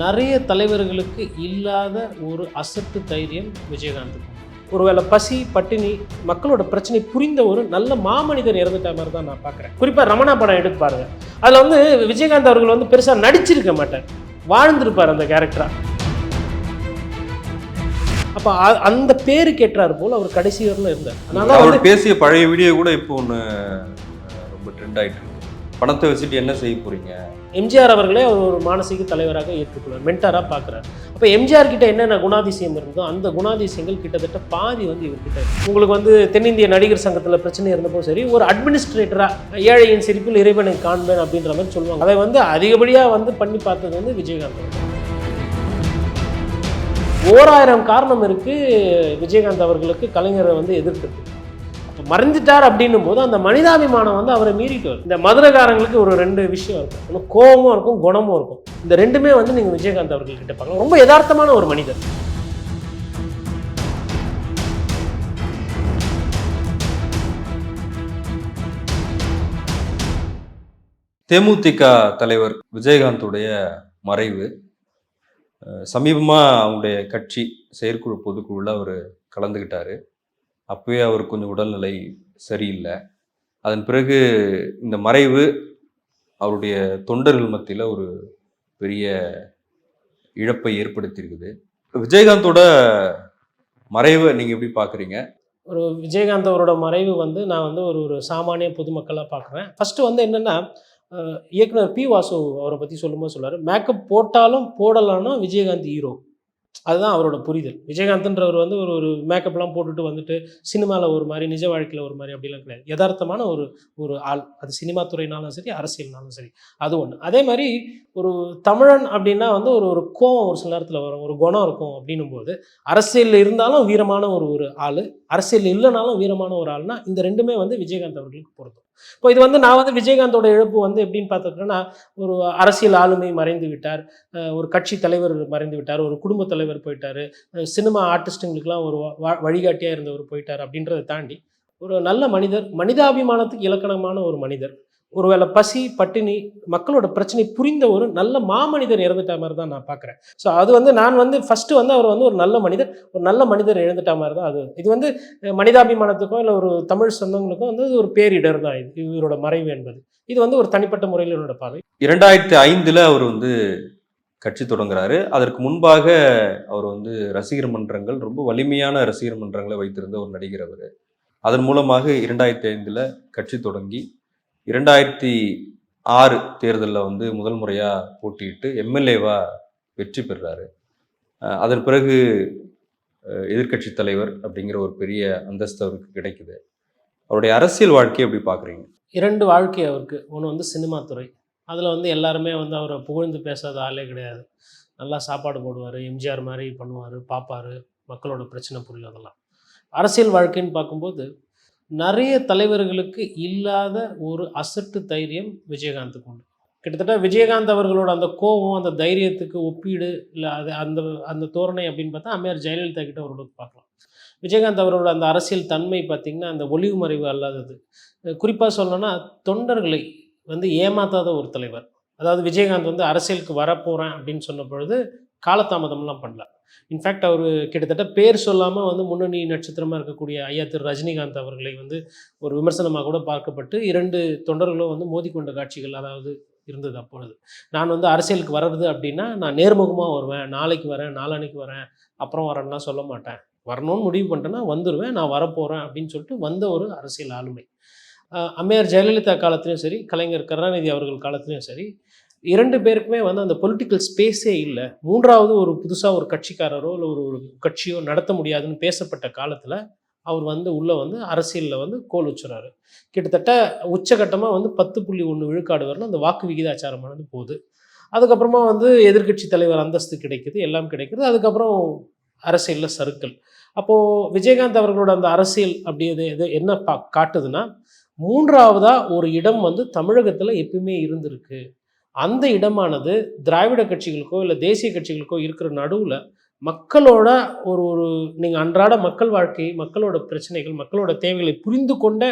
நிறைய தலைவர்களுக்கு இல்லாத ஒரு அசட்டு தைரியம் விஜயகாந்துக்கு ஒருவேளை பசி பட்டினி மக்களோட பிரச்சனை புரிந்த ஒரு நல்ல மாமனிதர் இறந்துட்ட மாதிரி தான் நான் பார்க்குறேன். குறிப்பாக ரமணா படம் எடுத்து பாருங்க. அதில் வந்து விஜயகாந்த் அவர்கள் வந்து பெருசாக நடிச்சிருக்க மாட்டார். வாழ்ந்திருப்பார் அந்த கேரக்டரா அப்போ அந்த பேரு கேட்டார் போல் அவர் கடைசி வரல இருந்தார். அதனால அவர் பேசிய பழைய வீடியோ கூட இப்போ ஒன்று ரொம்ப ட்ரெண்ட் ஆயிட்டு இருக்கு. பணத்தை வச்சுட்டு என்ன செய்ய போறீங்க? எம்ஜிஆர் அவர்களே அவர் ஒரு மானசீக தலைவராக ஏற்றுக்கொள்வார் மென்டாராக பார்க்குறாரு. அப்போ எம்ஜிஆர் கிட்ட என்னென்ன குணாதிசயம் இருந்ததோ அந்த குணாதிசயங்கள் கிட்டத்தட்ட பாதி வந்து இவர்கிட்ட உங்களுக்கு வந்து தென்னிந்திய நடிகர் சங்கத்தில் பிரச்சனை இருந்தப்போ சரி ஒரு அட்மினிஸ்ட்ரேட்டராக ஏழையின் சிரிப்பில் இறைவனை காண்பேன் அப்படின்ற மாதிரி சொல்லுவாங்க. அதை வந்து அதிகப்படியாக வந்து பண்ணி பார்த்தது வந்து விஜயகாந்த் ஓராயிரம் காரணம் இருக்குது விஜயகாந்த் அவர்களுக்கு கலைஞரை வந்து எதிர்க்கிறது மறைஞ்சிட்டார் அப்படின்னும் போது அந்த மனிதாபிமானம் வந்து அவரை மீறிட்டு வரும். இந்த மதுரகாரங்களுக்கு ஒரு ரெண்டு விஷயம் இருக்கும். ஒன்று கோபமும் இருக்கும் குணமும் இருக்கும். இந்த ரெண்டுமே வந்து நீங்கள் விஜயகாந்த் அவர்கள்கிட்ட பார்க்கலாம். ரொம்ப யதார்த்தமான ஒரு மனிதர். தேமுதிக தலைவர் விஜயகாந்துடைய மறைவு சமீபமாக அவங்களுடைய கட்சி செயற்குழு பொதுக்குழுல அவர் கலந்துக்கிட்டாரு அப்பவே அவர் கொஞ்சம் உடல்நிலை சரியில்லை. அதன் பிறகு இந்த மறைவு அவருடைய தொண்டர்கள் மத்தியில் ஒரு பெரிய இழப்பை ஏற்படுத்தியிருக்குது. விஜயகாந்தோட மறைவை நீங்கள் எப்படி பார்க்குறீங்க ஒரு விஜயகாந்த் அவரோட மறைவு வந்து நான் வந்து ஒரு ஒரு சாமானிய பொதுமக்களாக பார்க்குறேன் ஃபஸ்ட்டு வந்து என்னென்னா இயக்குனர் பி வாசு அவரை பற்றி சொல்லும்போது சொல்றாரு மேக்கப் போட்டாலும் போடலான்னா விஜயகாந்த் ஹீரோ அதுதான் அவரோட புரிதல். விஜயகாந்த்ன்றவர் வந்து ஒரு ஒரு மேக்கப்லாம் போட்டுட்டு வந்துட்டு சினிமாவில் ஒரு மாதிரி நிஜ வாழ்க்கையில் ஒரு மாதிரி அப்படிலாம் கிடையாது. யதார்த்தமான ஒரு ஒரு ஆள். அது சினிமா துறைனாலும் சரி அரசியல்னாலும் சரி. அது ஒன்று அதே மாதிரி ஒரு தமிழன் அப்படின்னா வந்து ஒரு ஒரு கோவம் ஒரு சில நேரத்தில் வரும். ஒரு குணம் இருக்கும் அப்படின்னும் போது அரசியலில் இருந்தாலும் வீரமான ஒரு ஒரு ஆள். அரசியல் இல்லைனாலும் வீரமான ஒரு ஆள்னா இந்த ரெண்டுமே வந்து விஜயகாந்த் அவர்களுக்கு பொருந்தும். இப்போ இது வந்து நான் வந்து விஜயகாந்தோட இழப்பு வந்து எப்படின்னு பார்த்துக்கிட்டேன்னா ஒரு அரசியல் ஆளுமை மறைந்து விட்டார். ஒரு கட்சி தலைவர் மறைந்து விட்டார். ஒரு குடும்ப தலைவர் போயிட்டார். சினிமா ஆர்டிஸ்ட்டுங்களுக்கெல்லாம் ஒரு வழிகாட்டியாக இருந்தவர் போயிட்டார் அப்படின்றத தாண்டி ஒரு நல்ல மனிதர் மனிதாபிமானத்துக்கு இலக்கணமான ஒரு மனிதர். ஒருவேளை பசி பட்டினி மக்களோட பிரச்சனை புரிந்த ஒரு நல்ல மாமனிதர் இறந்துட்ட மாதிரி தான் நான் பார்க்குறேன். ஸோ அது வந்து நான் வந்து ஃபஸ்ட்டு வந்து அவர் வந்து ஒரு நல்ல மனிதர் ஒரு நல்ல மனிதர் இழந்துட்ட மாதிரி தான் அது. இது வந்து மனிதாபிமானத்துக்கும் இல்லை ஒரு தமிழ் சொந்தங்களுக்கும் வந்து ஒரு பேரிடர் தான் இது இவரோட மறைவு என்பது. இது வந்து ஒரு தனிப்பட்ட முறையில் என்னோட பார்வை. இரண்டாயிரத்தி ஐந்தில் அவர் வந்து கட்சி தொடங்குறாரு. அதற்கு முன்பாக அவர் வந்து ரசிகர் மன்றங்கள் ரொம்ப வலிமையான ரசிகர் மன்றங்களை வைத்திருந்த ஒரு நடிகர் அவர். அதன் மூலமாக இரண்டாயிரத்தி ஐந்தில் கட்சி தொடங்கி இரண்டாயிரத்தி ஆறு தேர்தலில் வந்து முதல் முறையாக போட்டியிட்டு எம்எல்ஏவா வெற்றி பெறுறாரு. அதன் பிறகு எதிர்கட்சி தலைவர் அப்படிங்கிற ஒரு பெரிய அந்தஸ்து அவருக்கு கிடைக்குது. அவருடைய அரசியல் வாழ்க்கையை எப்படி பார்க்குறீங்க? இரண்டு வாழ்க்கை அவருக்கு. ஒன்று வந்து சினிமா துறை. அதில் வந்து எல்லாருமே வந்து அவரை புகழ்ந்து பேசாத ஆளே கிடையாது. நல்லா சாப்பாடு போடுவார் எம்ஜிஆர் மாதிரி பண்ணுவார் பார்ப்பாரு மக்களோட பிரச்சனை புரியும் அதெல்லாம். அரசியல் வாழ்க்கைன்னு பார்க்கும்போது நிறைய தலைவர்களுக்கு இல்லாத ஒரு அசட்டு தைரியம் விஜயகாந்துக்கு உண்டு. கிட்டத்தட்ட விஜயகாந்த் அவர்களோட அந்த கோபம் அந்த தைரியத்துக்கு ஒப்பீடு இல்லை அது அந்த அந்த தோரணை அப்படின்னு பார்த்தா அம்மையார் ஜெயலலிதா கிட்ட அவரோட பார்க்கலாம். விஜயகாந்த் அவரோட அந்த அரசியல் தன்மை பார்த்திங்கன்னா அந்த ஒளிவு மறைவு அல்லாதது. குறிப்பாக சொல்லணும்னா தொண்டர்களை வந்து ஏமாத்தாத ஒரு தலைவர். அதாவது விஜயகாந்த் வந்து அரசியலுக்கு வரப்போகிறேன் அப்படின்னு சொன்ன பொழுது காலதாமதம்லாம் பண்ணல. இன்ஃபேக்ட் அவர் கிட்டத்தட்ட பேர் சொல்லாமல் வந்து முன்னணி நட்சத்திரமாக இருக்கக்கூடிய ஐயா திரு ரஜினிகாந்த் அவர்களை வந்து ஒரு விமர்சனமாக கூட பார்க்கப்பட்டு இரண்டு தொண்டர்களும் வந்து மோதிக்கொண்ட காட்சிகள் அதாவது இருந்தது அப்பொழுது. நான் வந்து அரசியலுக்கு வர்றது அப்படின்னா நான் நேர்முகமாக வருவேன் நாளைக்கு வரேன் நாளான்னைக்கு வரேன் அப்புறம் வரேன்லாம் சொல்ல மாட்டேன். வரணும்னு முடிவு பண்ணிட்டேன்னா வந்துடுவேன் நான் வரப்போகிறேன் அப்படின்னு சொல்லிட்டு வந்த ஒரு அரசியல் ஆளுமை. அம்மையார் ஜெயலலிதா காலத்திலையும் சரி கலைஞர் கருணாநிதி அவர்கள் காலத்துலையும் சரி இரண்டு பேருக்குமே வந்து அந்த பொலிட்டிக்கல் ஸ்பேஸே இல்லை. மூன்றாவது ஒரு புதுசாக ஒரு கட்சிக்காரரோ இல்லை ஒரு ஒரு கட்சியோ நடத்த முடியாதுன்னு பேசப்பட்ட காலத்தில் அவர் வந்து உள்ளே வந்து அரசியலில் வந்து கோல் வச்சுறாரு. கிட்டத்தட்ட உச்சகட்டமாக வந்து பத்து புள்ளி ஒன்று விழுக்காடு வரணும் அந்த வாக்கு விகிதாச்சாரமானது போகுது. அதுக்கப்புறமா வந்து எதிர்க்கட்சி தலைவர் அந்தஸ்து கிடைக்குது எல்லாம் கிடைக்குது. அதுக்கப்புறம் அரசியலில் சறுக்கல். அப்போது விஜயகாந்த் அவர்களோட அந்த அரசியல் அப்படி இது இது என்ன பா காட்டுதுன்னா மூன்றாவதாக ஒரு இடம் வந்து தமிழகத்தில் எப்பயுமே இருந்திருக்கு. அந்த இடமானது திராவிட கட்சிகளுக்கோ இல்லை தேசிய கட்சிகளுக்கோ இருக்கிற நடுவில் மக்களோட ஒரு ஒரு நீங்கள் அன்றாட மக்கள் வாழ்க்கை மக்களோட பிரச்சனைகள் மக்களோட தேவைகளை புரிந்து கொண்ட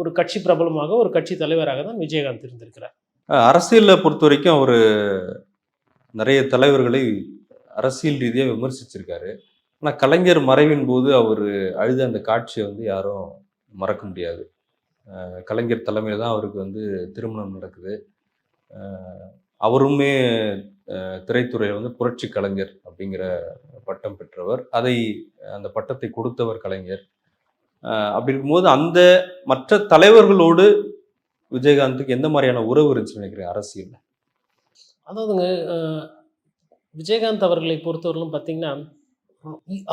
ஒரு கட்சி பிரபலமாக ஒரு கட்சி தலைவராக தான் விஜயகாந்த் இருந்திருக்கிறார். அரசியலில் பொறுத்த வரைக்கும் அவர் நிறைய தலைவர்களை அரசியல் ரீதியாக விமர்சிச்சிருக்காரு. ஆனால் கலைஞர் மறைவின் போது அவர் அழுத அந்த காட்சியை வந்து யாரும் மறக்க முடியாது. கலைஞர் தலைமையில் தான் அவருக்கு வந்து திருமணம் நடக்குது. அவருமே திரைத்துறையில் வந்து புரட்சி கலைஞர் அப்படிங்கிற பட்டம் பெற்றவர். அதை அந்த பட்டத்தை கொடுத்தவர் கலைஞர். அப்படி இருக்கும்போது அந்த மற்ற தலைவர்களோடு விஜயகாந்துக்கு எந்த மாதிரியான உறவு இருந்துச்சுன்னு நினைக்கிறேன் அரசியல் அதாவதுங்க விஜயகாந்த் அவர்களை பொறுத்தவரையிலும் பார்த்தீங்கன்னா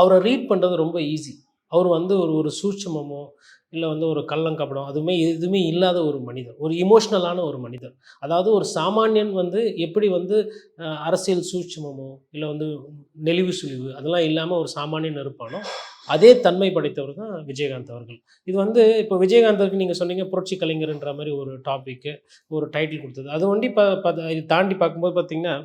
அவரை ரீட் பண்ணுறது ரொம்ப ஈஸி. அவர் வந்து ஒரு ஒரு சூட்சமமோ இல்லை வந்து ஒரு கள்ளங்கபடம் அதுவுமே எதுவுமே இல்லாத ஒரு மனிதர் ஒரு இமோஷ்னலான ஒரு மனிதர். அதாவது ஒரு சாமானியன் வந்து எப்படி வந்து அரசியல் சூட்சமமோ இல்லை வந்து நெளிவு சுழிவு அதெல்லாம் இல்லாமல் ஒரு சாமானியன் இருப்பானோ அதே தன்மை படைத்தவர் தான் விஜயகாந்த் அவர்கள். இது வந்து இப்போ விஜயகாந்தருக்கு நீங்கள் சொன்னீங்க புரட்சி கலைஞர்ன்ற மாதிரி ஒரு டாப்பிக்கு ஒரு டைட்டில் கொடுத்தது. அது ஒண்டி ப இது தாண்டி பார்க்கும்போது பார்த்தீங்கன்னா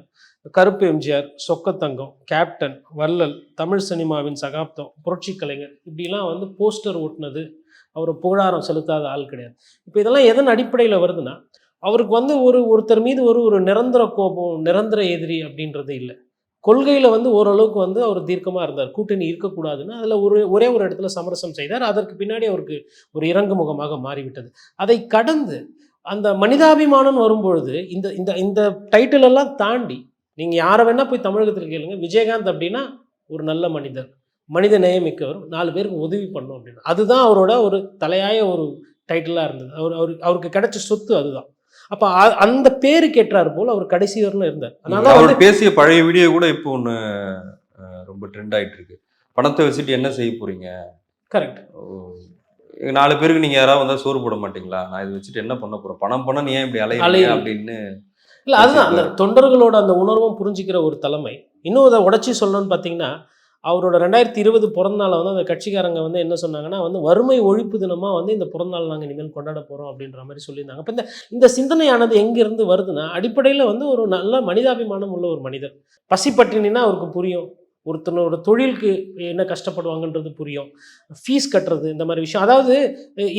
கருப்பு எம்ஜிஆர் சொக்கத்தங்கம் கேப்டன் வள்ளல் தமிழ் சினிமாவின் சகாப்தம் புரட்சி கலைஞர் இப்படிலாம் வந்து போஸ்டர் ஓட்டினது அவர் புகழாரம் செலுத்தாத ஆள் கிடையாது. இப்போ இதெல்லாம் எதன் அடிப்படையில் வருதுன்னா அவருக்கு வந்து ஒரு ஒருத்தர் மீது ஒரு ஒரு நிரந்தர கோபம் நிரந்தர எதிரி அப்படின்றது இல்லை. கொள்கையில் வந்து ஓரளவுக்கு வந்து அவர் தீர்க்கமாக இருந்தார். கூட்டணி இருக்கக்கூடாதுன்னு அதில் ஒரு ஒரே ஒரு இடத்துல சமரசம் செய்தார். அதற்கு பின்னாடி அவருக்கு ஒரு இறங்கு முகமாக மாறிவிட்டது. அதை கடந்து அந்த மனிதாபிமானம் வரும்பொழுது இந்த இந்த இந்த டைட்டிலெல்லாம் தாண்டி நீங்கள் யாரை வேணால் போய் தமிழகத்தில் கேளுங்க. விஜயகாந்த் அப்படின்னா ஒரு நல்ல மனிதர். மனித நேயமிக்கவர் நாலு பேருக்கு உதவி பண்ணும் அப்படின்னு அதுதான் அவரோட ஒரு தலையாய ஒரு டைட்டிலாக இருந்தது. அவர் அவர் அவருக்கு கிடைச்ச சொத்து அதுதான். அப்போ அந்த பேருக்கு ஏற்றார் போல் அவர் கடைசி வரலும் இருந்தார். அதனால தான் அவர் பேசிய பழைய வீடியோ கூட இப்போ ஒன்று ரொம்ப ட்ரெண்ட் ஆயிட்டு இருக்கு. பணத்தை வச்சுட்டு என்ன செய்ய போறீங்க? கரெக்ட் நாலு பேருக்கு நீங்க யாராவது வந்தா சோறு போட மாட்டீங்களா? நான் இதை வச்சுட்டு என்ன பண்ண போறேன்? பணம் பணம் நீ ஏன் இப்படி அலைய. அப்படின்னு இல்லை அதுதான் அந்த தொண்டர்களோட அந்த உணர்வும் புரிஞ்சுக்கிற ஒரு தலைமை. இன்னும் அதை உடச்சி சொல்லணும்னு பார்த்தீங்கன்னா அவரோட ரெண்டாயிரத்தி இருபது பிறந்தநாளை வந்து அந்த கட்சிக்காரங்க வந்து என்ன சொன்னாங்கன்னா வந்து வறுமை ஒழிப்பு தினமாக வந்து இந்த பிறந்தநாள் நாங்கள் இனிமேல் கொண்டாட போகிறோம் அப்படின்ற மாதிரி சொல்லியிருந்தாங்க. அப்போ இந்த இந்த சிந்தனையானது எங்கேருந்து வருதுன்னா அடிப்படையில் வந்து ஒரு நல்ல மனிதாபிமானம் உள்ள ஒரு மனிதர். பசிப்பட்டினா அவருக்கு புரியும். ஒருத்தனோட தொழிலுக்கு என்ன கஷ்டப்படுவாங்கன்றது புரியும். ஃபீஸ் கட்டுறது இந்த மாதிரி விஷயம். அதாவது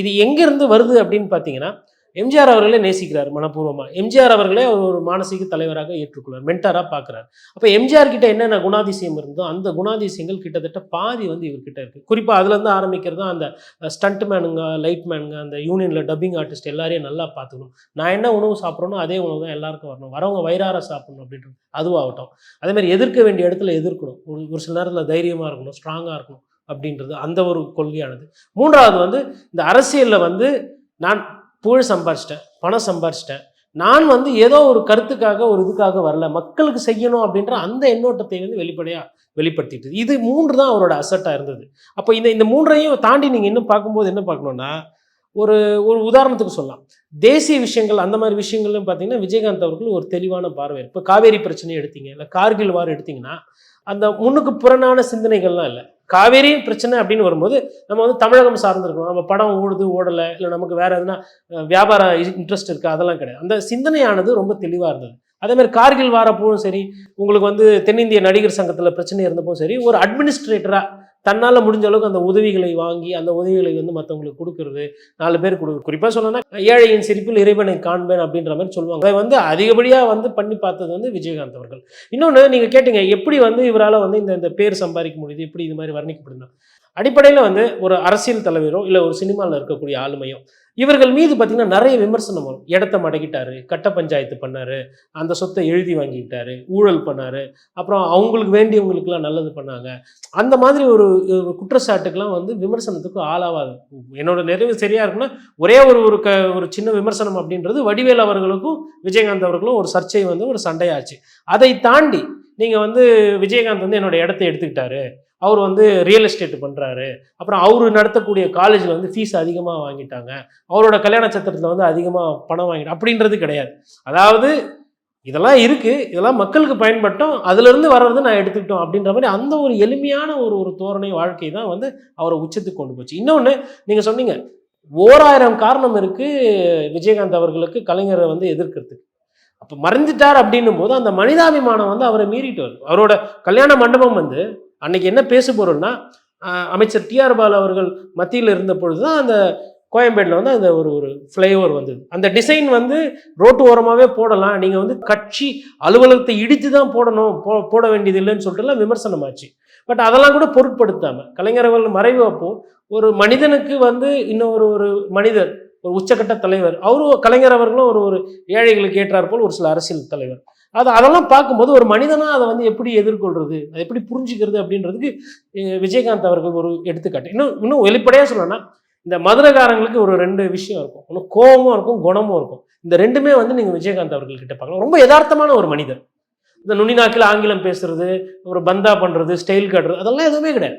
இது எங்கேருந்து வருது அப்படின்னு பார்த்தீங்கன்னா எம்ஜிஆர் அவர்களே நேசிக்கிறார் மனப்பூர்வமாக எம்ஜிஆர் அவர்களே அவர் ஒரு மானசீக தலைவராக ஏற்றுக்கொள்வார் மென்டாராக பார்க்குறாரு. அப்போ எம்ஜிஆர் கிட்ட என்னென்ன குணாதிசயம் இருந்தோ அந்த குணாதிசயங்கள் கிட்டத்தட்ட பாதி வந்து இவர்கிட்ட இருக்குது குறிப்பாக அதுலேருந்து ஆரம்பிக்கிறது தான் அந்த ஸ்டண்ட் மேனுங்க லைட் மேனுங்க அந்த யூனியனில் டப்பிங் ஆர்டிஸ்ட் எல்லாரையும் நல்லா பார்த்துக்கணும். நான் என்ன உணவு சாப்பிட்றனோ அதே உணவு தான் எல்லாருக்கும் வரணும். வரவங்க வயிறார சாப்பிடணும் அப்படின்றது. அதுவாகட்டும் அதேமாதிரி எதிர்க்க வேண்டிய இடத்துல எதிர்க்கணும். ஒரு ஒரு சில நேரத்தில் தைரியமாக இருக்கணும் ஸ்ட்ராங்காக இருக்கணும் அப்படின்றது அந்த ஒரு கொள்கையானது. மூன்றாவது வந்து இந்த அரசியலில் வந்து நான் புகழ் சம்பாரிச்சிட்டேன் பணம் சம்பாரிச்சிட்டேன். நான் வந்து ஏதோ ஒரு கருத்துக்காக ஒரு இதுக்காக வரல. மக்களுக்கு செய்யணும் அப்படின்ற அந்த எண்ணோட்டத்தை வந்து வெளிப்படையாக வெளிப்படுத்திட்டு இது மூன்று தான் அவரோட அசட்டாக இருந்தது. அப்போ இந்த இந்த மூன்றையும் தாண்டி நீங்கள் இன்னும் பார்க்கும்போது என்ன பார்க்கணுன்னா ஒரு ஒரு உதாரணத்துக்கு சொல்லலாம். தேசிய விஷயங்கள் அந்த மாதிரி விஷயங்கள்லாம் பார்த்தீங்கன்னா விஜயகாந்த் அவர்கள் ஒரு தெளிவான பார்வை. இப்போ காவேரி பிரச்சனையை எடுத்தீங்க இல்லை கார்கில் வார் எடுத்தீங்கன்னா அந்த முன்னுக்கு புறனான சிந்தனைகள்லாம் இல்லை. காவேரி பிரச்சனை அப்படின்னு வரும்போது நம்ம வந்து தமிழகம் சார்ந்திருக்கணும். நம்ம படம் ஓடுது ஓடலை இல்லை நமக்கு வேற எதுனா வியாபார இன்ட்ரெஸ்ட் இருக்கா? அதெல்லாம் கிடையாது. அந்த சிந்தனையானது ரொம்ப தெளிவாக இருந்தது. அதே மாதிரி கார்கில் வாரப்பவும் சரி உங்களுக்கு வந்து தென்னிந்திய நடிகர் சங்கத்தில் பிரச்சனை இருந்தப்போ சரி ஒரு அட்மினிஸ்ட்ரேட்டராக தன்னால் முடிஞ்ச அளவுக்கு அந்த உதவிகளை வாங்கி அந்த உதவிகளை வந்து மற்றவங்களுக்கு கொடுக்கறது. நாலு பேர் கொடுக்குறது குறிப்பாக சொல்லணும்னா ஏழையின் சிரிப்பில் இறைவனை காண்பேன் அப்படின்ற மாதிரி சொல்லுவாங்க. அதை வந்து அதிகப்படியாக வந்து பண்ணி பார்த்தது வந்து விஜயகாந்த் அவர்கள். இன்னொன்று நீங்கள் கேட்டீங்க எப்படி வந்து இவரால் வந்து இந்த இந்த பேர் சம்பாதிக்க முடியுது? எப்படி இது மாதிரி வர்ணிக்கப்படுதுன்னா? அடிப்படையில் வந்து ஒரு அரசியல் தலைவரோ இல்லை ஒரு சினிமாவில் இருக்கக்கூடிய ஆளுமையோ இவர்கள் மீது பார்த்தீங்கன்னா நிறைய விமர்சனம் வரும். இடத்த மடக்கிட்டாரு கட்ட பஞ்சாயத்து பண்ணாரு அந்த சொத்தை எழுதி வாங்கிக்கிட்டாரு ஊழல் பண்ணாரு அப்புறம் அவங்களுக்கு வேண்டியவங்களுக்குலாம் நல்லது பண்ணாங்க. அந்த மாதிரி ஒரு ஒரு குற்றச்சாட்டுக்கெல்லாம் வந்து விமர்சனத்துக்கு ஆளாவாது. என்னோட நிறைவு சரியா இருக்குன்னா ஒரே ஒரு ஒரு க ஒரு சின்ன விமர்சனம் அப்படின்றது வடிவேல் அவர்களுக்கும் விஜயகாந்த் அவர்களும் ஒரு சர்ச்சை வந்து ஒரு சண்டையாச்சு. அதை தாண்டி நீங்கள் வந்து விஜயகாந்த் வந்து என்னோட இடத்த எடுத்துக்கிட்டாரு. அவர் வந்து ரியல் எஸ்டேட் பண்ணுறாரு அப்புறம் அவர் நடத்தக்கூடிய காலேஜில் வந்து ஃபீஸ் அதிகமாக வாங்கிட்டாங்க. அவரோட கல்யாண சத்திரத்தில் வந்து அதிகமாக பணம் வாங்கிட்டு அப்படின்றது கிடையாது. அதாவது இதெல்லாம் இருக்குது இதெல்லாம் மக்களுக்கு பயன்பட்டோம். அதுலேருந்து வர்றது நான் எடுத்துக்கிட்டோம் அப்படின்ற மாதிரி அந்த ஒரு எளிமையான ஒரு ஒரு தோரணை வாழ்க்கை தான் வந்து அவரை உச்சத்துக்கு கொண்டு போச்சு. இன்னொன்று நீங்கள் சொன்னீங்க ஓராயிரம் காரணம் இருக்குது விஜயகாந்த் அவர்களுக்கு கலைஞரை வந்து எதிர்க்கிறதுக்கு. அப்போ மறைஞ்சிட்டார் அப்படின்னும் போது அந்த மனிதாபிமானம் வந்து அவரை மீறிட்டு வருது அவரோட கல்யாண மண்டபம் வந்து அன்னைக்கு என்ன பேச போறோம்னா அமைச்சர் டிஆர் பால அவர்கள் மத்தியில் இருந்த பொழுது தான் அந்த கோயம்பேட்டில் வந்து அந்த ஒரு ஒரு ஃப்ளைஓவர் வந்தது. அந்த டிசைன் வந்து ரோட்டு ஓரமாகவே போடலாம். நீங்கள் வந்து கட்சி அலுவலகத்தை இடித்து தான் போடணும் போ போட வேண்டியது இல்லைன்னு சொல்லிட்டுலாம் விமர்சனமாச்சு. பட் அதெல்லாம் கூட பொருட்படுத்தாமல் கலைஞர் அவர்கள் மறைவு அப்போ ஒரு மனிதனுக்கு வந்து இன்னொரு ஒரு மனிதர் ஒரு உச்சக்கட்ட தலைவர் அவரும் கலைஞர் அவர்களும் ஒரு ஒரு ஏழைகளுக்கு ஏற்றார் போல் ஒரு சில அரசியல் தலைவர். அது அதெல்லாம் பார்க்கும்போது ஒரு மனிதனா அதை வந்து எப்படி எதிர்கொள்கிறது அதை எப்படி புரிஞ்சுக்கிறது அப்படின்றதுக்கு விஜயகாந்த் அவர்கள் ஒரு எடுத்துக்காட்டு. இன்னும் இன்னும் வெளிப்படையாக சொல்லணும்னா இந்த மதுரகாரங்களுக்கு ஒரு ரெண்டு விஷயம் இருக்கும். ஒன்று கோபமும் இருக்கும் குணமும் இருக்கும். இந்த ரெண்டுமே வந்து நீங்கள் விஜயகாந்த் அவர்கள் கிட்ட பார்க்கலாம். ரொம்ப யதார்த்தமான ஒரு மனிதர். இந்த நுனிநாக்கில் ஆங்கிலம் பேசுறது ஒரு பந்தா பண்ணுறது ஸ்டைல் காட்டுறது அதெல்லாம் எதுவுமே கிடையாது.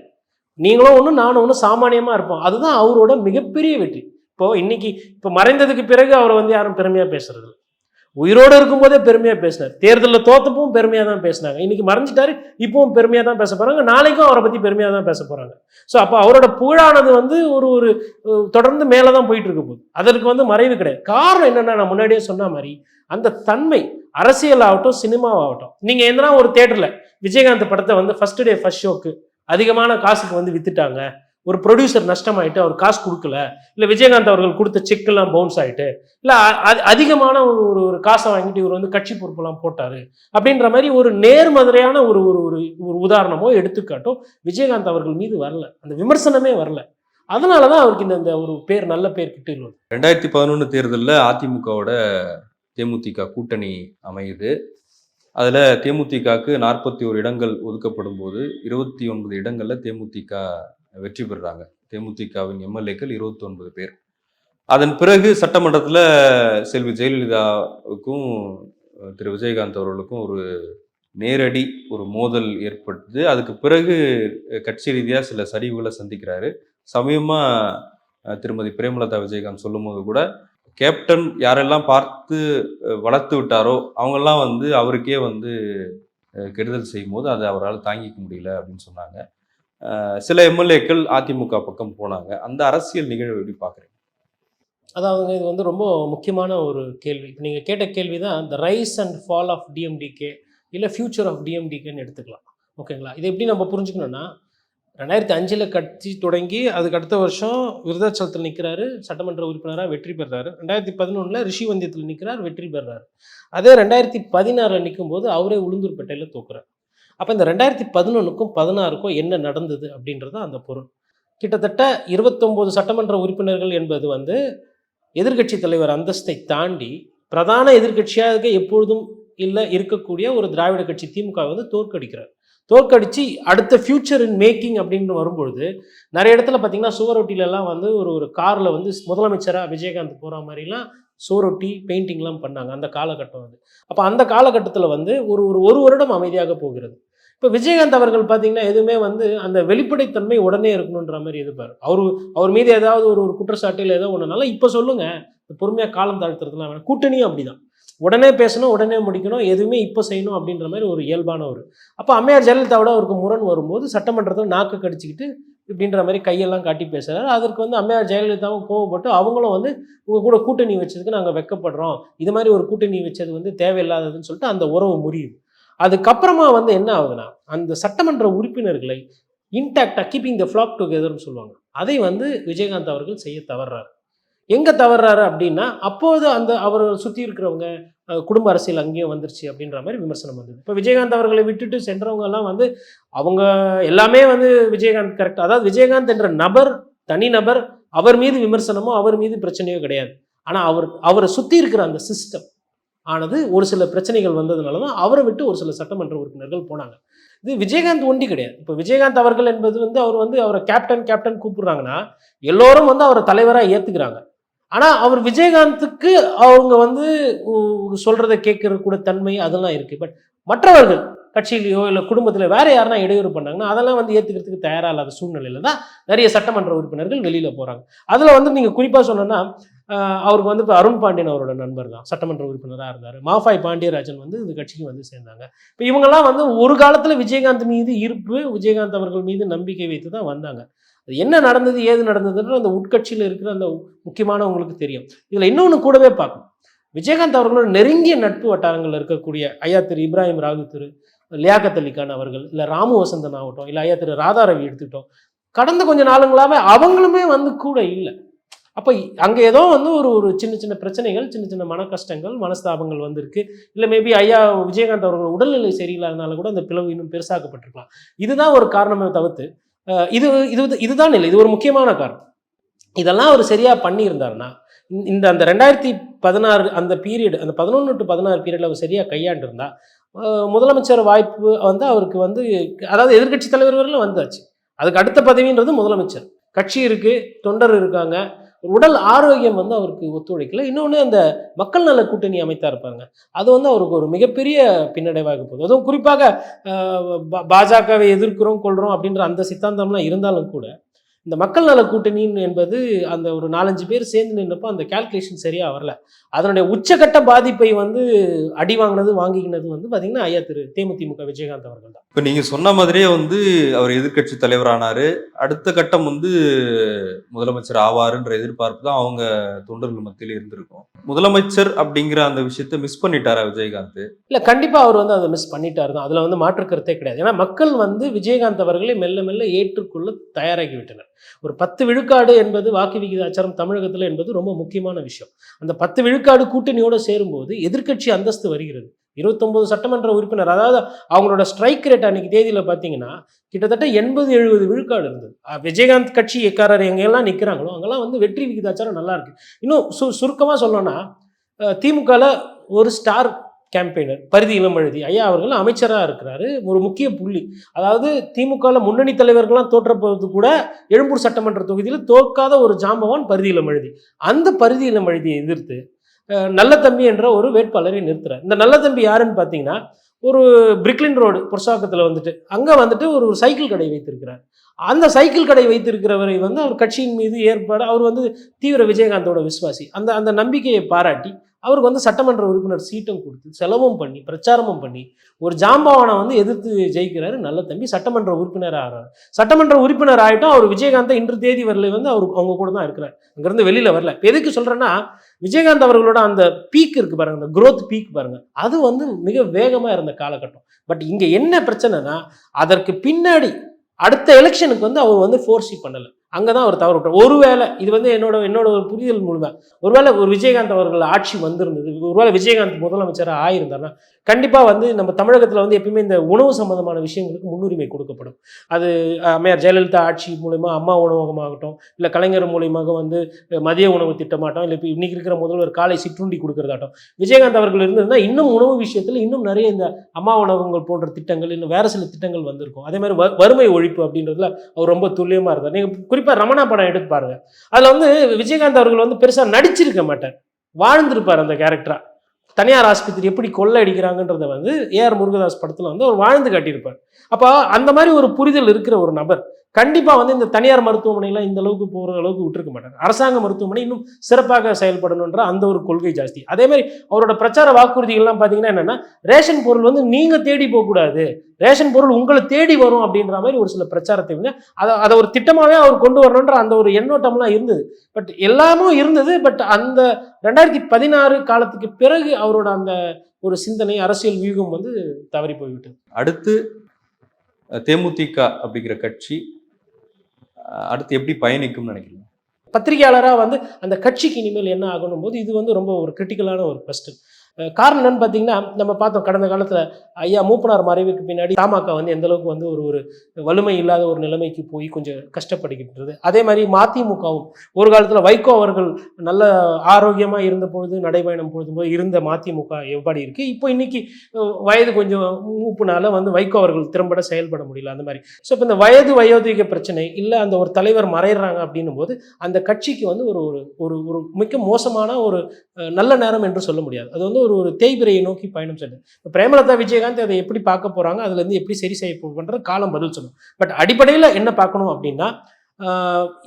நீங்களும் ஒன்று நானும் ஒன்று சாமானியமாக இருப்போம். அதுதான் அவரோட மிகப்பெரிய வெற்றி. இப்போது இன்னைக்கு இப்போ மறைந்ததுக்கு பிறகு அவரை வந்து யாரும் பெருமையாக பேசுறது உயிரோடு இருக்கும்போதே பெருமையாக பேசினார். தேர்தலில் தோத்தப்பவும் பெருமையாக தான் பேசினாங்க. இன்றைக்கி மறைஞ்சிட்டாரு இப்பவும் பெருமையாக தான் பேச போகிறாங்க நாளைக்கும் அவரை பற்றி பெருமையாக தான் பேச போகிறாங்க ஸோ அப்போ அவரோட புகழானது வந்து ஒரு ஒரு தொடர்ந்து மேலே தான் போயிட்டு இருக்க போகுது அதற்கு வந்து மறைவு கிடையாது. காரணம் என்னென்னா நான் முன்னாடியே சொன்ன மாதிரி அந்த தன்மை அரசியல் ஆகட்டும் சினிமாவாகட்டும் நீங்கள் எதனா ஒரு தேட்டரில் விஜயகாந்த் படத்தை வந்து ஃபர்ஸ்ட் டே ஃபர்ஸ்ட் ஷோக்கு அதிகமான காசுக்கு வந்து வித்துட்டாங்க. ஒரு ப்ரொடியூசர் நஷ்டமாயிட்டு அவர் காசு கொடுக்கல இல்லை விஜயகாந்த் அவர்கள் கொடுத்த செக்கெல்லாம் பவுன்ஸ் ஆகிட்டு இல்லை அதிகமான ஒரு ஒரு ஒரு காசை வாங்கிட்டு இவர் வந்து கட்சி பொறுப்பெல்லாம் போட்டார். அப்படின்ற மாதிரி ஒரு நேர்மதுரையான ஒரு ஒரு ஒரு ஒரு உதாரணமோ எடுத்துக்காட்டோ விஜயகாந்த் அவர்கள் மீது வரல. அந்த விமர்சனமே வரல. அதனால தான் அவருக்கு இந்த இந்த ஒரு பேர் நல்ல பேர் கிட்டிருந்தது ரெண்டாயிரத்தி பதினொன்று தேர்தலில் அதிமுகவோட தேமுதிக கூட்டணி அமையுது. அதில் தேமுதிகக்கு நாற்பத்தி ஒரு இடங்கள் ஒதுக்கப்படும் போது இருபத்தி ஒன்பது இடங்களில் தேமுதிக வெற்றி பெறுறாங்க. தேமுதிகவின் எம்எல்ஏக்கள் இருபத்தி ஒன்பது பேர். அதன் பிறகு சட்டமன்றத்தில் செல்வி ஜெயலலிதாவுக்கும் திரு விஜயகாந்த் அவர்களுக்கும் ஒரு நேரடி ஒரு மோதல் ஏற்பட்டது. அதுக்கு பிறகு கட்சி ரீதியாக சில சரிவுகளை சந்திக்கிறாரு. சமயமாக திருமதி பிரேமலதா விஜயகாந்த் சொல்லும்போது கூட கேப்டன் யாரெல்லாம் பார்த்து வளர்த்து விட்டாரோ அவங்கெல்லாம் வந்து அவருக்கே வந்து கெடுதல் செய்யும் போது அதை அவரால் தாங்கிக்க முடியல அப்படின்னு சொன்னாங்க. சில எம்எல்ஏக்கள் அதிமுக பக்கம் போனாங்க. அந்த அரசியல் நிகழ்வு எப்படி பார்க்குறீங்க? அதாவது இது வந்து ரொம்ப முக்கியமான ஒரு கேள்வி. இப்போ நீங்கள் கேட்ட கேள்வி தான் the rise and fall of DMDK இல்லை ஃபியூச்சர் ஆஃப் டிஎம்டிகேன்னு எடுத்துக்கலாம். ஓகேங்களா? இதை எப்படி நம்ம புரிஞ்சுக்கணும்னா ரெண்டாயிரத்தி அஞ்சில் கட்சி தொடங்கி அதுக்கு அடுத்த வருஷம் விருதாச்சலத்தில் நிற்கிறாரு சட்டமன்ற உறுப்பினராக வெற்றி பெறாரு. ரெண்டாயிரத்தி பதினொன்றில் ரிஷிவந்தியத்தில் நிற்கிறார் வெற்றி பெறாரு. அதே ரெண்டாயிரத்தி பதினாறில் நிற்கும்போது அவரே உளுந்தூர்பேட்டையில் தோக்குறார். அப்போ இந்த ரெண்டாயிரத்தி பதினொன்றுக்கும் பதினாறுக்கும் என்ன நடந்தது அப்படின்றது அந்த பொருள். கிட்டத்தட்ட இருபத்தொம்போது சட்டமன்ற உறுப்பினர்கள் என்பது வந்து எதிர்க்கட்சி தலைவர் அந்தஸ்தை தாண்டி பிரதான எதிர்க்கட்சியாக எப்பொழுதும் இல்லை இருக்கக்கூடிய ஒரு திராவிட கட்சி திமுக வந்து தோற்கடிக்கிறார். தோற்கடிச்சு அடுத்த ஃபியூச்சர் இன் மேக்கிங் அப்படின்னு வரும்பொழுது நிறைய இடத்துல பார்த்தீங்கன்னா சுவரொட்டிலெல்லாம் வந்து ஒரு ஒரு காரில் வந்து முதலமைச்சராக விஜயகாந்த் போகிற மாதிரிலாம் சுவரொட்டி பெயிண்டிங்லாம் பண்ணாங்க அந்த காலகட்டம் வந்து. அப்போ அந்த காலகட்டத்தில் வந்து ஒரு ஒரு ஒரு வருடம் அமைதியாக போகிறது. இப்போ விஜயகாந்த் அவர்கள் பார்த்தீங்கன்னா எதுவுமே வந்து அந்த வெளிப்படைத்தன்மை உடனே இருக்கணுன்ற மாதிரி எதிர்ப்பார். அவர் அவர் மீது ஏதாவது ஒரு ஒரு குற்றச்சாட்டில் ஏதோ ஒன்றுனால இப்போ சொல்லுங்க பொறுமையாக காலம் தாழ்த்துறதுலாம் வேணும். கூட்டணியும் அப்படிதான். உடனே பேசணும் உடனே முடிக்கணும் எதுவுமே இப்போ செய்யணும் அப்படின்ற மாதிரி ஒரு இயல்பான ஒரு அப்போ அம்மையார் ஜெயலலிதாவோட அவருக்கு முரண் வரும்போது சட்டமன்றத்தில் நாக்கு கடிச்சிக்கிட்டு இப்படின்ற மாதிரி கையெல்லாம் காட்டி பேசுகிறார் அதற்கு வந்து அம்மையார் ஜெயலலிதாவும் கோவப்பட்டு அவங்களும் வந்து உங்கள் கூட கூட்டணி வச்சதுக்கு நாங்கள் வெக்கப்படுறோம். இது மாதிரி ஒரு கூட்டணி வச்சது வந்து தேவையில்லாததுன்னு சொல்லிட்டு அந்த உறவு முறியுது. அதுக்கப்புறமா வந்து என்ன ஆகுதுன்னா அந்த சட்டமன்ற உறுப்பினர்களை இன்டாக்டாக கீப்பிங் த ஃப்ளாக் டுகெதர்னு சொல்லுவாங்க. அதை வந்து விஜயகாந்த் அவர்கள் செய்ய தவறாரு. எங்கே தவறுறாரு அப்படின்னா அப்போது அந்த அவர் சுற்றி இருக்கிறவங்க குடும்ப அரசியல் அங்கேயும் வந்துருச்சு அப்படின்ற மாதிரி விமர்சனம் வந்தது. இப்போ விஜயகாந்த் அவர்களை விட்டுட்டு சென்றவங்க எல்லாம் வந்து அவங்க எல்லாமே வந்து விஜயகாந்த் கரெக்ட் அதாவது விஜயகாந்த் என்ற நபர் தனி நபர் அவர் மீது விமர்சனமோ அவர் மீது பிரச்சனையோ கிடையாது. ஆனால் அவர் அவரை சுற்றி இருக்கிற அந்த சிஸ்டம் ஆனது ஒரு சில பிரச்சனைகள் வந்ததுனால தான் அவரை விட்டு ஒரு சில சட்டமன்ற உறுப்பினர்கள் போனாங்க. இது விஜயகாந்த் ஒண்டி கிடையாது. இப்போ விஜயகாந்த் அவர்கள் என்பது வந்து அவர் வந்து அவரை கேப்டன் கேப்டன் கூப்பிடுறாங்கன்னா எல்லோரும் வந்து அவரை தலைவராக ஏற்றுக்கிறாங்க ஆனால் அவர் விஜயகாந்துக்கு அவங்க வந்து சொல்கிறத கேட்குற கூட தன்மை அதெல்லாம் இருக்குது பட் மற்றவர்கள் கட்சியிலையோ இல்லை குடும்பத்தில் வேற யாருன்னா இடையூறு பண்ணாங்கன்னா அதெல்லாம் வந்து ஏற்றுக்கிறதுக்கு தயாராக இல்லாத சூழ்நிலையில் தான் நிறைய சட்டமன்ற உறுப்பினர்கள் வெளியில் போகிறாங்க அதில் வந்து நீங்கள் குறிப்பாக சொன்னோன்னா அவருக்கு வந்து இப்போ அருண் பாண்டியன் அவரோட நண்பர் தான் சட்டமன்ற உறுப்பினராக இருந்தார். மாஃபாய் பாண்டியராஜன் வந்து இந்த கட்சிக்கு வந்து சேர்ந்தாங்க. இப்போ இவங்கெல்லாம் வந்து ஒரு காலத்தில் விஜயகாந்த் மீது ஈர்ப்பு விஜயகாந்த் அவர்கள் மீது நம்பிக்கை வைத்து தான் வந்தாங்க. அது என்ன நடந்தது ஏது நடந்ததுன்ற அந்த உட்கட்சியில் இருக்கிற அந்த முக்கியமானவங்களுக்கு தெரியும். இதில் இன்னொன்று கூடவே பார்க்கும் விஜயகாந்த் அவர்களோட நெருங்கிய நட்பு வட்டாரங்களில் இருக்கக்கூடிய ஐயா திரு இப்ராஹிம் ராகு திரு லியாக்கத் அலிகான் அவர்கள் இல்லை ராமு வசந்தன் ஆகட்டும் இல்லை ஐயா திரு ராதாரவி எடுத்துக்கிட்டோம். கடந்த கொஞ்ச நாளுங்களாவே அவங்களுமே வந்து கூட இல்லை. அப்போ அங்கே ஏதோ வந்து ஒரு ஒரு சின்ன சின்ன பிரச்சனைகள் சின்ன சின்ன மன கஷ்டங்கள் மனஸ்தாபங்கள் வந்திருக்கு. இல்லை மேபி ஐயா விஜயகாந்த் அவர்கள் உடல்நிலை சரியில்லாதனால கூட அந்த பிளவு இன்னும் பெருசாக்கப்பட்டிருக்கலாம். இதுதான் ஒரு காரணமே தவிர்த்து இது இது இதுதான் இல்லை. இது ஒரு முக்கியமான காரணம். இதெல்லாம் அவர் சரியாக பண்ணியிருந்தாருன்னா இந்த- இந்த அந்த ரெண்டாயிரத்தி பதினாறு அந்த பீரியட் அந்த பதினொன்று டு பதினாறு பீரியடில் அவர் சரியாக கையாண்டிருந்தா முதலமைச்சர் வாய்ப்பு வந்து அவருக்கு வந்து அதாவது எதிர்க்கட்சி தலைவர் வரையிலும் வந்தாச்சு. அதுக்கு அடுத்த பதவின்றது முதலமைச்சர். கட்சி இருக்குது தொண்டர் இருக்காங்க. உடல் ஆரோக்கியம் வந்து அவருக்கு ஒத்துழைக்கல. இன்னொன்று அந்த மக்கள் நல கூட்டணி அமைத்தா இருப்பாங்க. அது வந்து அவருக்கு ஒரு மிகப்பெரிய பின்னடைவாக போகுது. அதுவும் குறிப்பாக பாஜகவை எதிர்க்கிறோம் கொள்கிறோம் அப்படின்ற அந்த சித்தாந்தம்லாம் இருந்தாலும் கூட இந்த மக்கள் நல கூட்டணின்னு என்பது அந்த ஒரு நாலஞ்சு பேர் சேர்ந்து நின்றப்போ அந்த கால்குலேஷன் சரியா வரல. அதனுடைய உச்சகட்ட பாதிப்பை வந்து அடி வாங்கினது வாங்கிக்கினது வந்து பார்த்தீங்கன்னா ஐயா திரு தேமுதிமுக விஜயகாந்த் அவர்கள் தான். இப்போ நீங்க சொன்ன மாதிரியே வந்து அவர் எதிர்க்கட்சி தலைவரானாரு. அடுத்த கட்டம் வந்து முதலமைச்சர் ஆவாருன்ற எதிர்பார்ப்பு தான் அவங்க தொண்டர்கள் மத்தியில இருந்திருக்கும். முதலமைச்சர் அப்படிங்கிற அந்த விஷயத்த மிஸ் பண்ணிட்டாரா விஜயகாந்த்? இல்லை கண்டிப்பாக அவர் வந்து அதை மிஸ் பண்ணிட்டார் தான். அதில் வந்து மாற்று கருத்தே கிடையாது. ஏன்னா மக்கள் வந்து விஜயகாந்த் அவர்களை மெல்ல மெல்ல ஏற்றுக்கொள்ள தயாராகி விட்டனர். ஒரு பத்து விழுக்காடு என்பது வாக்கு விகிதாச்சாரம் தமிழகத்தில் என்பது ரொம்ப முக்கியமான விஷயம். அந்த பத்து விழுக்காடு கூட்டணியோடு சேரும்போது எதிர்க்கட்சி அந்தஸ்து வருகிறது. இருபத்தொம்போது சட்டமன்ற உறுப்பினர் அதாவது அவங்களோட ஸ்ட்ரைக் ரேட் அன்னைக்கு தேதியில் பார்த்தீங்கன்னா கிட்டத்தட்ட எண்பது எழுபது விழுக்காடு இருந்தது. விஜயகாந்த் கட்சி இயக்காரர் எங்கெல்லாம் நிற்கிறாங்களோ அங்கெல்லாம் வந்து வெற்றி விகிதாச்சாரம் நல்லா இருக்கு. இன்னும் சு சுருக்கமாக சொல்லணும்னா திமுகவில் ஒரு ஸ்டார் கேம்பெயினர் பரிதி இளமழுதி ஐயா அவர்கள் அமைச்சராக இருக்கிறாரு. ஒரு முக்கிய புள்ளி. அதாவது திமுகவில் முன்னணி தலைவர்கள்லாம் தோற்றப்போது கூட எழும்பூர் சட்டமன்ற தொகுதியில் தோற்காத ஒரு ஜாம்பவான் பரிதி இளமழுதி அந்த பரிதி இளமழுதியை எதிர்த்து நல்ல தம்பி என்ற ஒரு வேட்பாளரை நிறுத்துறார். இந்த நல்ல தம்பி யாருன்னு பார்த்தீங்கன்னா ஒரு பிரிக்லின் ரோடு புரசாக்கத்தில் வந்துட்டு அங்கே வந்துட்டு ஒரு சைக்கிள் கடை வைத்திருக்கிறார். அந்த சைக்கிள் கடை வைத்திருக்கிறவரை வந்து அவர் கட்சியின் மீது ஏற்பாடு அவர் வந்து தீவிர விஜயகாந்தோட விசுவாசி. அந்த அந்த நம்பிக்கையை பாராட்டி அவருக்கு வந்து சட்டமன்ற உறுப்பினர் சீட்டும் கொடுத்து செலவும் பண்ணி பிரச்சாரமும் பண்ணி ஒரு ஜாம்பவானை வந்து எதிர்த்து ஜெயிக்கிறாரு நல்ல தம்பி சட்டமன்ற உறுப்பினர் ஆகிறார் சட்டமன்ற உறுப்பினர் ஆகிட்டும் அவர் விஜயகாந்தை இன்று தேதி வரல வந்து அவர் அவங்க கூட தான் இருக்கிறார். அங்கேருந்து வெளியில் வரல. எதுக்கு சொல்கிறேன்னா விஜயகாந்த் அவர்களோட அந்த பீக் இருக்கு பாருங்க அந்த குரோத் பீக் பாருங்க. அது வந்து மிக வேகமாக இருந்த காலகட்டம். பட் இங்கே என்ன பிரச்சனைனா அதற்கு பின்னாடி அடுத்த எலெக்ஷனுக்கு வந்து அவர் வந்து ஃபோர்ஸி பண்ணலை. அங்கே தான் அவர் தவறு விட்டார். ஒருவேளை இது வந்து என்னோட என்னோட ஒரு புரிதல் மூலமாக ஒருவேளை ஒரு விஜயகாந்த் அவர்கள் ஆட்சி வந்திருந்தது ஒருவேளை விஜயகாந்த் முதலமைச்சராக ஆயிருந்தாருன்னா கண்டிப்பாக வந்து நம்ம தமிழகத்தில் வந்து எப்பயுமே இந்த உணவு சம்பந்தமான விஷயங்களுக்கு முன்னுரிமை கொடுக்கப்படும். அது அம்மையார் ஜெயலலிதா ஆட்சி மூலயமா அம்மா உணவகமாகட்டும் இல்லை கலைஞர் மூலியமாக வந்து மதிய உணவு திட்டமாகட்டும் இல்லை இப்போ இன்னைக்கு இருக்கிற முதல்வர் காலை சிற்றுண்டி கொடுக்குறதாட்டும் விஜயகாந்த் அவர்கள் இருந்ததுன்னா இன்னும் உணவு விஷயத்தில் இன்னும் நிறைய இந்த அம்மா உணவகங்கள் போன்ற திட்டங்கள் இன்னும் வேறு சில திட்டங்கள் வந்திருக்கும். அதே மாதிரி வ- வறுமை ஒழிப்பு அப்படின்றதுல அவர் ரொம்ப துல்லியமாக இருந்தார். நீங்கள் குறிப்பாக ரமணா படம் எடுத்து பாருங்க. அதில் வந்து விஜயகாந்த் அவர்கள் வந்து பெருசாக நடிச்சிருக்க மாட்டார். வாழ்ந்திருப்பார் அந்த கேரக்டரா தனியார் ஆஸ்பத்திரி எப்படி கொள்ளை அடிக்கிறாங்கன்றத வந்து ஏஆர் முருகதாஸ் படத்தில் வந்து அவர் வாழ்ந்து காட்டியிருப்பார். அப்போ அந்த மாதிரி ஒரு புரிதல் இருக்கிற ஒரு நபர் கண்டிப்பாக வந்து இந்த தனியார் மருத்துவமனைலாம் இந்த அளவுக்கு போகிற அளவுக்கு விட்டுருக்க மாட்டாங்க. அரசாங்க மருத்துவமனை இன்னும் சிறப்பாக செயல்படணுன்ற அந்த ஒரு கொள்கை ஜாஸ்தி. அதேமாதிரி அவரோட பிரச்சார வாக்குறுதிகள்லாம் பார்த்தீங்கன்னா என்னென்னா ரேஷன் பொருள் வந்து நீங்கள் தேடி போகக்கூடாது. ரேஷன் பொருள் உங்களை தேடி வரும் அப்படின்ற மாதிரி ஒரு சில பிரச்சாரத்தை வந்து அதை அதை ஒரு திட்டமாகவே அவர் கொண்டு வரணுன்ற அந்த ஒரு எண்ணோட்டம்லாம் இருந்தது. பட் எல்லாமும் இருந்தது. பட் அந்த ரெண்டாயிரத்தி பதினாறு காலத்துக்கு பிறகு அவரோட அந்த ஒரு சிந்தனை அரசியல் வியூகம் வந்து தவறி போய்விட்டது. அடுத்து தேமுதிக அப்படிங்கிற கட்சி அடுத்து எப்படி பயணிக்கும்னு நினைக்கிறீங்க? பத்திரிகையாளராக வந்து அந்த கட்சிக்கு இனிமேல் என்ன ஆகணும் போது இது வந்து ரொம்ப ஒரு கிரிட்டிக்கலான ஒரு கொஸ்டின் காரணம் என்னன்னு பார்த்தீங்கன்னா நம்ம பார்த்தோம் கடந்த காலத்தில் ஐயா மூப்பனார் மறைவுக்கு பின்னாடி தமாக வந்து எந்த அளவுக்கு வந்து ஒரு ஒரு வலிமை இல்லாத ஒரு நிலைமைக்கு போய் கொஞ்சம் கஷ்டப்படுகின்றது அதே மாதிரி மதிமுகவும் ஒரு காலத்தில் வைகோ அவர்கள் நல்ல ஆரோக்கியமாக இருந்த பொழுது நடைபயணம் பொழுது போது இருந்த மதிமுக எப்படி இருக்கு? இப்போ இன்னைக்கு வயது கொஞ்சம் மூப்புனால வந்து வைகோ அவர்கள் திறம்பட செயல்பட முடியல அந்த மாதிரி. ஸோ இப்போ இந்த வயது வயோதிக பிரச்சனை இல்லை அந்த ஒரு தலைவர் மறையிறாங்க அப்படின்னும் போது அந்த கட்சிக்கு வந்து ஒரு ஒரு ஒரு ஒரு மிக மோசமான ஒரு நல்ல நேரம் என்று சொல்ல முடியாது. அது வந்து ஒரு ஒரு தேய்பிரையை நோக்கி பயணம் செய்யுது இப்போ பிரேமலதா விஜயகாந்த் அதை எப்படி பார்க்க போகிறாங்க அதுலேருந்து எப்படி சரி செய்ய போகின்ற காலம் பதில் சொல்லும். பட் அடிப்படையில் என்ன பார்க்கணும் அப்படின்னா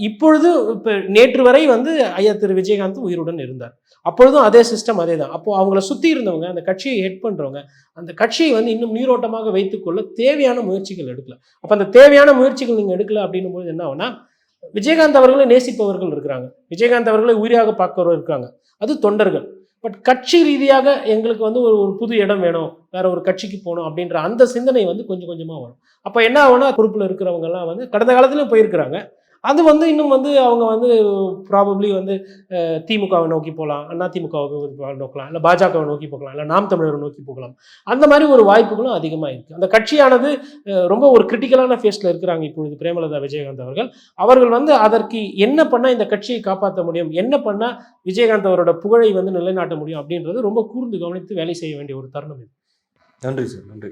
இப்பொழுது இப்போ நேற்று வரை வந்து ஐயா திரு விஜயகாந்த் உயிருடன் இருந்தார். அப்பொழுதும் அதே சிஸ்டம் அதே தான் அப்போ அவங்கள சுற்றி இருந்தவங்க அந்த கட்சியை ஹெட் பண்ணுறவங்க அந்த கட்சியை வந்து இன்னும் நீரோட்டமாக வைத்துக்கொள்ள தேவையான முயற்சிகள் எடுக்கல. அப்போ அந்த தேவையான முயற்சிகள் நீங்கள் எடுக்கல அப்படின்னும் போது என்ன ஆகுனா விஜயகாந்த் அவர்களை நேசிப்பவர்கள் இருக்கிறாங்க. விஜயகாந்த் அவர்களை உயிராக பார்க்கிறவர் இருக்காங்க. அது தொண்டர்கள். பட் கட்சி ரீதியாக எங்களுக்கு வந்து ஒரு ஒரு புது இடம் வேணும். வேற ஒரு கட்சிக்கு போகணும் அப்படின்ற அந்த சிந்தனை வந்து கொஞ்சம் கொஞ்சமாக வரும். அப்போ என்ன ஆகும்னா குரூப்பில் இருக்கிறவங்கலாம் வந்து கடந்த காலத்துலையும் போயிருக்கிறாங்க. அது வந்து இன்னும் வந்து அவங்க வந்து ப்ராபப்ளி வந்து திமுகவை நோக்கி போகலாம். அண்ணா திமுகவை நோக்கலாம். இல்லை பாஜகவை நோக்கி போகலாம். இல்லை நாம் தமிழரை நோக்கி போகலாம். அந்த மாதிரி ஒரு வாய்ப்புகளும் அதிகமாக இருக்குது அந்த கட்சியானது ரொம்ப ஒரு கிரிட்டிக்கலான ஃபேஸில் இருக்கிறாங்க இப்பொழுது பிரேமலதா விஜயகாந்த் அவர்கள். அவர்கள் வந்து அதற்கு என்ன பண்ணால் இந்த கட்சியை காப்பாற்ற முடியும்? என்ன பண்ணால் விஜயகாந்த் அவரோட புகழை வந்து நிலைநாட்ட முடியும்? அப்படின்றது ரொம்ப கூர்ந்து கவனித்து வேலை செய்ய வேண்டிய ஒரு தருணம் இது. நன்றி சார். நன்றி.